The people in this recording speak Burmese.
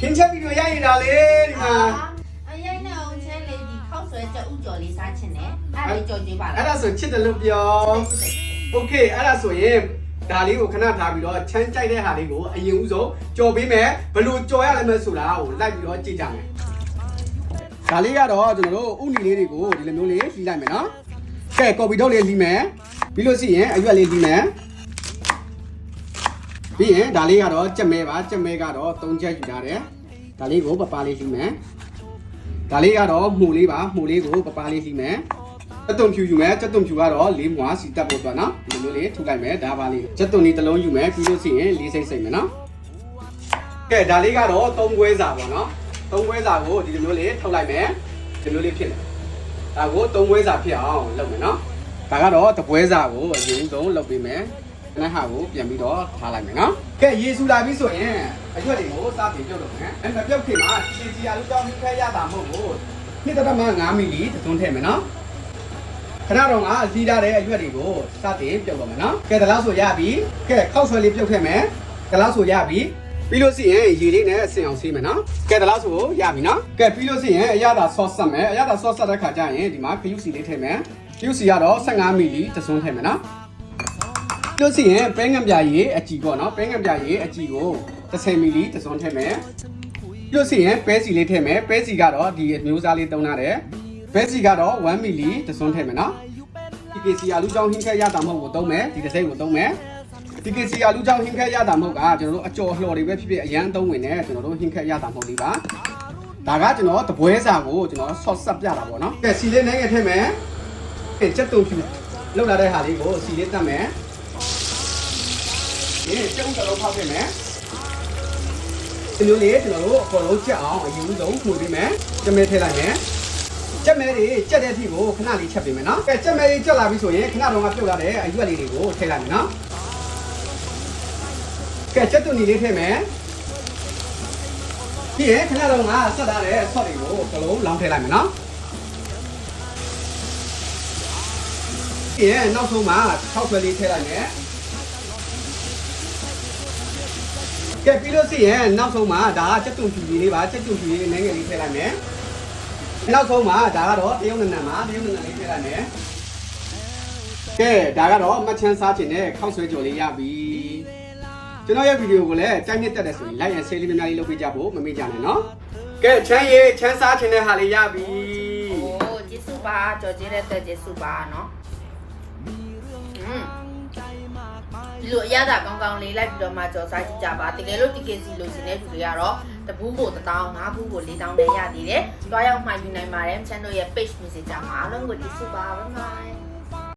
ခင်းချက်ဗီဒီယိုရိုက်ရတာလေဒီမှာအရင်နဲ့အောင်ချဲလေးဒီခောက်ဆွဲကြဥကြော်လေးစားချင်တယ်အဲ့ဒါကြော်ကြီးပါလားအဲ့ဒါဆိုချစ်တယ်လို့ပြောโอเคအဲ့ဒါဆိုရင်ဒါလေးကိုခဏထားပြီးတော့ချမ်းကြိုက်တဲ့ဟာလေးကိုအရင်ဦးဆုံးကြော်ပေးမယ်ဘလို့ကြော်ရလဲမဆိုတာကိုလိုက်ပြီးတော့ကြည့်ကြမယ်ဒါလေးကတော့ကျွန်တော်တို့ဥနီလေးတွေကိုဒီလိုမျိုးလေးလှီးလိုက်မယ်နော်ကဲကော်ပီတော့လေးလှီးမယ်ပြီးလို့ရှိရင်အရွက်လေးလှီးမယ် ပြီးရင်ဒါလေးကတော့ကြက်မဲပါကြက်မဲကတော့၃ချက်ယူထားတယ်ဒါလေးကိုပပလေးလှီးမယ်ဒါလေးကတော့မှုလေးပါမှုလေးကိုပပလေးလှီးမယ်ကျက်သွန်ဖြူယူမယ်ကျက်သွန်ဖြူကတော့လေးမွားစီတက်ဖို့အတွက်နော်ဒီလိုမျိုးလေးထုတ်လိုက်မယ်ဒါပါလေးကျက်သွန်လေးတစ်လုံးယူမယ်ပြီးလို့ရှိရင်လေးစိမ့်စိမ့်မယ်နော်ကဲဒါလေးကတော့သုံးခွဲစာပေါ့နော်သုံးခွဲစာကိုဒီလိုမျိုးလေးထုတ်လိုက်မယ်ဒီလိုလေးဖြစ်တယ်ဒါကိုသုံးခွဲစာဖြစ်အောင်လုပ်မယ်နော်ဒါကတော့တပွဲစာကိုအရင်ဆုံးလုပ်ပေးမယ် ခဏဟာကိုပြန်ပြီးတော့ထားလိုက်မယ်နော်ကဲရေဆူလာပြီဆိုရင်အရွက်တွေကိုစတင်ပြုတ်လုပ်မယ်အဲမပြုတ်ခင်မှာခြေစီရလူတောင်းခဲရတာမဟုတ်ဘူးနှစ်သက်မှ9မီလီသွန်းထည့်မယ်နော်ခဏတော့ငါစီးထားတဲ့အရွက်တွေကိုစတင်ပြုတ်တော့မယ်နော်ကဲဒါလောက်ဆိုရပြီကဲခောက်ဆွဲလေးပြုတ်ခဲ့မယ်ဒါလောက်ဆိုရပြီပြီးလို့ရှိရင်ရေလေးနဲ့အစင်အောင်ဆေးမယ်နော်ကဲဒါလောက်ဆိုရပြီနော်ကဲပြီးလို့ရှိရင်အရသာဆော့ဆက်မယ်အရသာဆော့ဆက်တဲ့ခါကျရင်ဒီမှာခရုစီလေးထည့်မယ်ခရုစီကတော့15မီလီတစွန်းထည့်မယ်နော် ပြီးလို့ရှိရင်ပဲငံပြရေအကြည်ပေါ့နော်ပဲငံပြရေအကြည်ကို30မီလီတစွန်းထည့်မယ်ပြီးလို့ရှိရင်ပဲစီလေးထည့်မယ်ပဲစီကတော့ဒီအမျိုးစားလေးတုံးထားတယ်ပဲစီကတော့1မီလီတစွန်းထည့်မယ်နော် TKC အလူကြောင့်ဟင်းခဲရတာမဟုတ်ကိုသုံးမယ်ဒီတစ်စိမ့်ကိုသုံးမယ် TKC အလူကြောင့်ဟင်းခဲရတာမဟုတ်ကကျွန်တော်တို့အကျော်လှော်တွေပဲဖြစ်ဖြစ်အရန်သုံးဝင်နေကျွန်တော်တို့ဟင်းခဲရတာမဟုတ်လေးပါဒါကကျွန်တော်တပွဲစာကိုကျွန်တော်ဆော့ဆက်ပြတာပေါ့နော်ကဲစီလေးနိုင်ငယ်ထည့်မယ်ကဲချက်တုံဖြူလောက်လာတဲ့ဟာလေးကိုစီလေးတတ်မယ် ဒီကျုံတော်ဖောက်ပြင်မယ်ဒီလိုလေးကျွန်တော်တို့အပေါ်လုံးချက်အောင်အယူဆုံးမှုပေးမယ်ကြမဲထည့်လိုက်မယ်ကြက်မဲတွေကြက်တဲ့အထိကိုခဏလေးချက်ပေးမယ်နော်။ကဲကြက်မဲတွေကြက်လာပြီဆိုရင်ခဏတော့ငါပြုတ်လာတဲ့အရွက်လေးတွေကိုထည့်လိုက်မယ်နော်။ကဲကြက်သွန်ကြီးလေးထည့်မယ်။ပြီးရင်ခဏတော့ငါဆက်ထားတဲ့ဆော့တွေကိုကလုံးလောင်းထည့်လိုက်မယ်နော်။ပြီးရင်နောက်ဆုံးမှာထောက်ဆွဲလေးထည့်လိုက်မယ်။ ကဲပြီးလို့ရှိရင်နောက်ဆုံးမှာဒါကကြက်သွန်ဖြူကြီးလေးပါကြက်သွန်ဖြူကြီးနည်းငယ်လေးထည့်လိုက်မယ်။ နောက်ဆုံးမှာဒါကတော့တရုတ်နံနံမှာတရုတ်နံနံလေးထည့်လိုက်မယ်ကဲဒါကတော့မချမ်းစားခြင်းနဲ့ခောက်ဆွဲကြော်လေးရပြီကျွန်တော်ရဲ့ဗီဒီယိုကိုလည်းကြိုက်နှစ်တက်တယ်ဆိုရင် like and share လေးများများလေးလုပ်ပေးကြဖို့မမေ့ကြနဲ့နော်ကဲချမ်းရေချမ်းစားခြင်းနဲ့ဟာလေးရပြီ โอ้ကျေးဇူးပါကြော်ကြည့်တဲ့အတွက်ကျေးဇူးပါเนาะอืม ဒီလိုအရသာကောင်းကောင်းလေးလိုက်ပြီးတော့မှကြော်စားကြည့်ကြပါတကယ်လို့ TKC လို့ရှင်တဲ့သူတွေကတော့တပူးကို1000 5ဘူးကို4000နဲ့ရသေးတယ်တွားရောက်မှယူနိုင်ပါတယ် channel ရဲ့ page message မှာအားလုံးကိုကျေးဇူးပါ bye bye